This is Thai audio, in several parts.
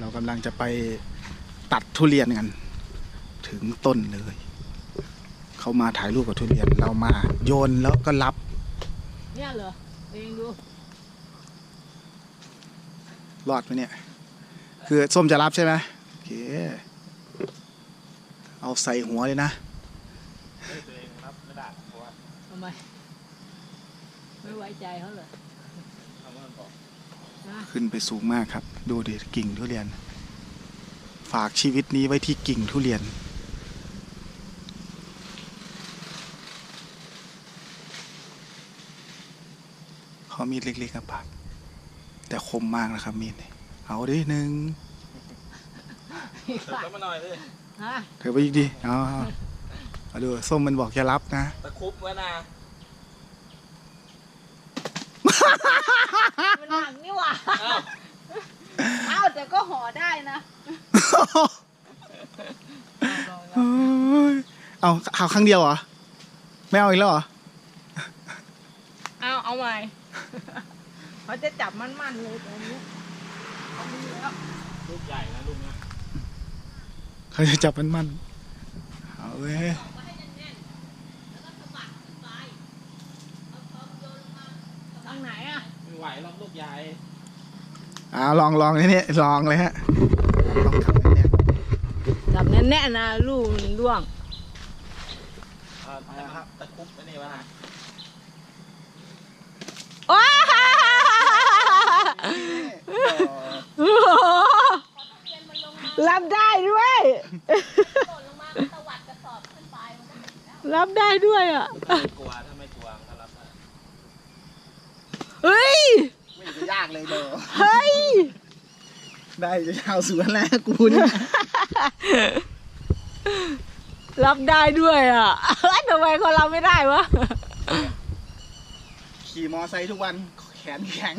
เรากำลังจะไปตัดทุเรียนกัน ถึงต้นเลย เขามาถ่ายรูปกับทุเรียนเรามา โยนแล้วก็รับ เนี่ยเหรอเองดูรอดไหมเนี่ย คือส้มจะรับใช่ไหมโอเค เอาใส่หัวเลยนะตัวเองรับไม่ได้เพราะว่าทำไม ไม่ไว้ใจเขาเหรอทำมันบอกนะ ขึ้นไปสูงมากครับ ดูดิกิ่งทุเรียน ฝากชีวิตนี้ไว้ที่กิ่งทุเรียน เขามีดเล็กๆครับปากแต่คมมากนะครับมีดเนี่ยเอาดิหนึ่งเติมมาหน่อยเลยฮะเธอไปอีกดิเอาเอาเอาดูส้มมันบอกจะรับนะตะครุบไว้นะ มันหนักนี่หว่าอ้าว เอ้าแต่ก็ห่อได้นะลองเฮ้ยเอาเอาครั้งเดียวเหรอ ไม่เอาอีกแล้วเหรอๆเอาเอาใหม่เขาจะจับมันๆเลยตรงนี้เอามือแล้วลูกใหญ่นะลูกนะเขาจะจับมันมันเอาเว้ยทางไหนอะ ไม่ไหวหรอกลูกใหญ่เอาลองลองนี่นี่ลองเลยฮะลองขับเนี่ยจับแน่ๆนะลูกมันร่วงเอาเอาครับตะครุบไว้นี่วะนะโอ้รับได้ด้วย รับได้ด้วยอะไม่กลัวถ้าไม่กลัวมันก็รับได้ เฮ้ย ไม่จะยาก เลยเด้อเฮ้ย ได้จะยาวสวนแล้วกูเนี่ยรับได้ด้วยอะทำไมเขารับไม่ได้วะ ขี่มอไซค์ทุกวันแขนแข็ง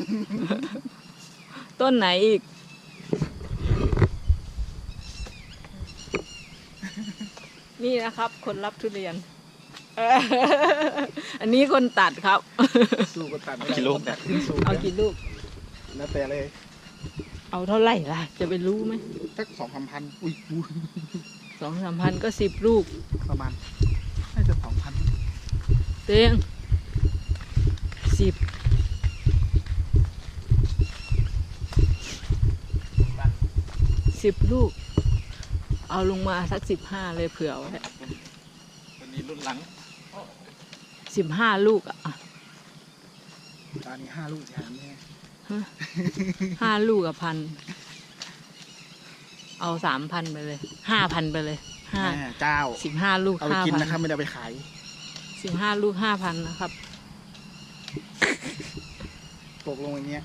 ต้นไหนอีก นี่นะครับ คนรับทุเรียนเอออันนี้คนตัดครับ สู้ก็ตัดไม่ได้ต้องตัดขึ้นสูงเอากี่ลูก แล้วแต่เลย เอาเท่าไหร่ล่ะ จะไปรู้ไหมสักสองสามพันอุ้ยอุ้ยสองสามพันก็สิบลูกประมาณน่าจะสองพันเตียงสิบสิบลูก เอาลงมาสักสิบห้าเลยเผื่อไว้วันนี้รุ่นหลังสิบห้าลูกอะตอนนี้ห้าลูกแถมเนี่ย ห้าลูกอะพัน เอาสามพันไปเลยห้าพันไปเลยห้าแม่เจ้าสิบห้าลูกเอาไปห้ากินพันนะครับ ไม่ได้เอาไปขาย สิบห้าลูกห้าพันนะครับ ตกลงอย่างเงี้ย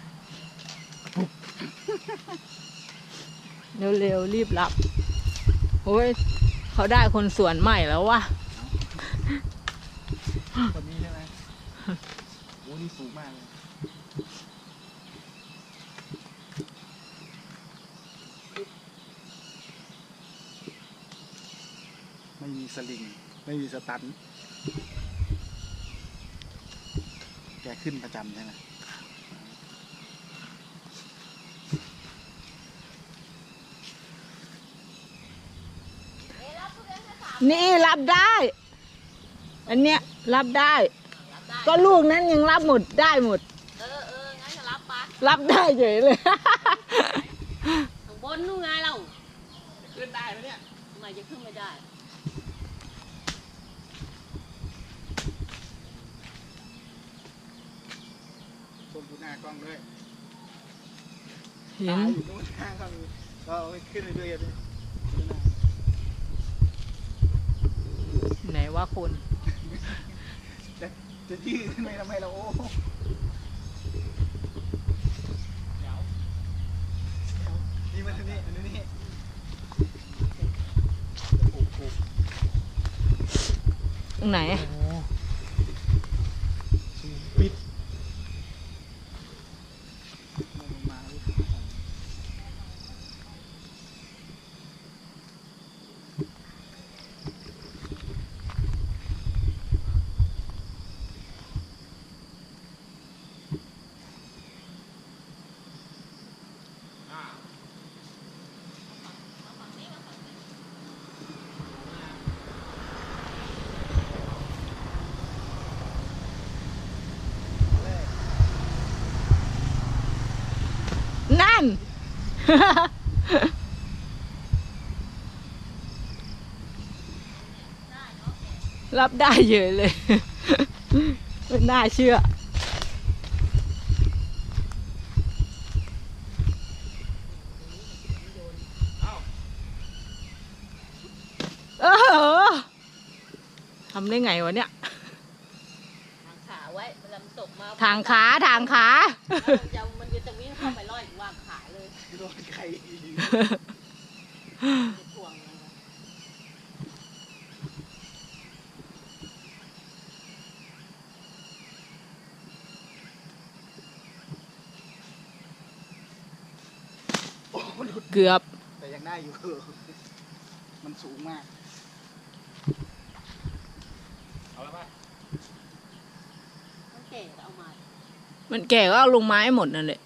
เร็วๆรีบรับ โอ้ย เขาได้คนสวนใหม่แล้ววะคนนี้ใช่ไหมโอ้นี่สูงมากเลย ไม่มีสลิง ไม่มีสตัน แกขึ้นประจำใช่ไหมนี่รับได้ อันเนี้ยรับได้ ก็ลูกนั้นยังรับหมดได้หมด เออเอองั้นจะรับปะรับได้เฉยเลยข้างบนนู่นไงเรา ขึ้นได้ไหมเนี่ยทำไมจะขึ้นไม่ได้ ชมดูหน้ากล้องด้วยเห็ตานอยู่นู่นข้างก็มีก็เอาไปขึ้นไปด้วยกันดิดูหน้าไหนว่าคนจะจะยืดขึ้นไปทำไมเราโอ้เดี๋ยวนี่มันนี่อันนี้นี่โอ้โหตรงไหน รับได้เยอะเลยไม่น่าเชื่อ เออทำได้ไงวะเนี่ย ทางขาไว้เวลามันตกมา ทางขา ทางขามันจะมันจะวิ่งเข้าไปล่อยวางขาเลย โดนใครจะถ่วงมันนะเกือบ แต่ยังได้อยู่ มันสูงมาก เอาแล้วป่ะมันเก่ก็เอามา มันแก่ก็เอาลงไม้หมดนั่นแหละ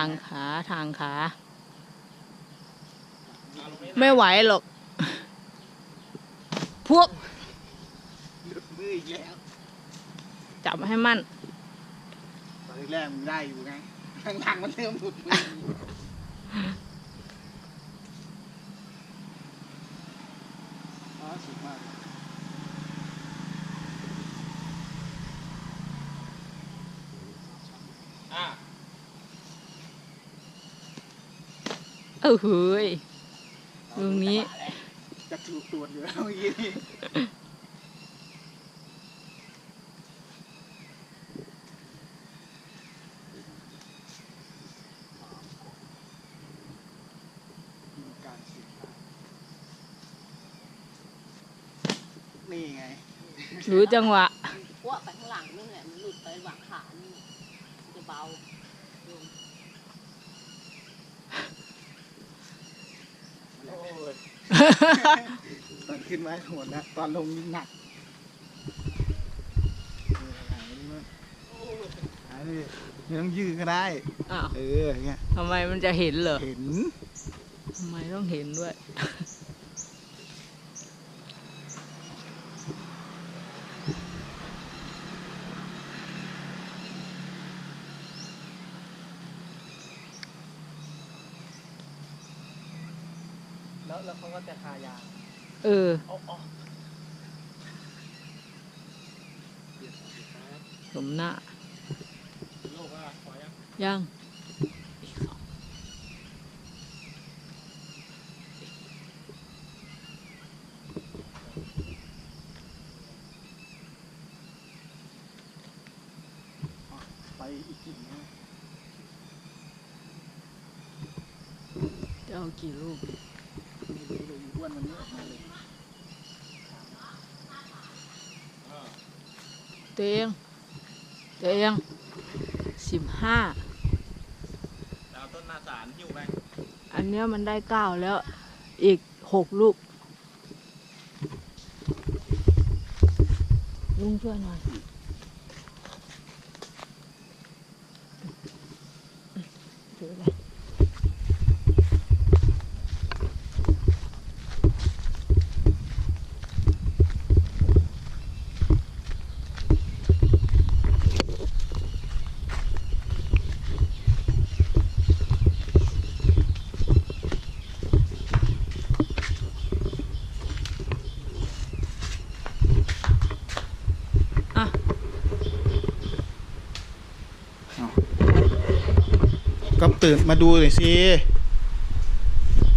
างขาทางขาเอาลงไม่ไม่ไหวหรอก พวกหลุดมืออีกแล้วจับให้มั่นตอนแรกๆมันได้อยู่ไงหลังๆมันเริ่มหลุดมืออ๋อสูงมาก เออเฮ้ยตรงนี้ จะถูกตรวจอยู่แล้วเมื่อกี้นี่มีการเสียงดังนี่ไง รู้จังหวะ พวกไปข้างหลังนู่นแหละมันหลุดไปวางขานี่มันจะเบาลง โอ้ย ตอนขึ้นมาโหดนะตอนลงนี่หนักเออหายนี่มั้งหายนี่ไม่ต้องยืดก็ได้ อ้าวเอออย่างเงี้ยทำไมมันจะเห็นเหรอ เห็น ทำไมต้องเห็นด้วย แล้วแล้ว เขาก็จะทายาเออเอาเอาสมหน้าโลกอะขอยังยังไปอีกกิ่งนะจะเอากี่ลูกไม่รู้เลย อ้วนวันนี้ออกมาเลยเออตัวเองตัวเองสิบห้าเอาต้นนาสารหิ้วไปอันเนี้ยมันได้เก้าแล้ว อีกหกลูกลุงช่วยหน่อยถือไป ตื่นมาดูหน่อยสิ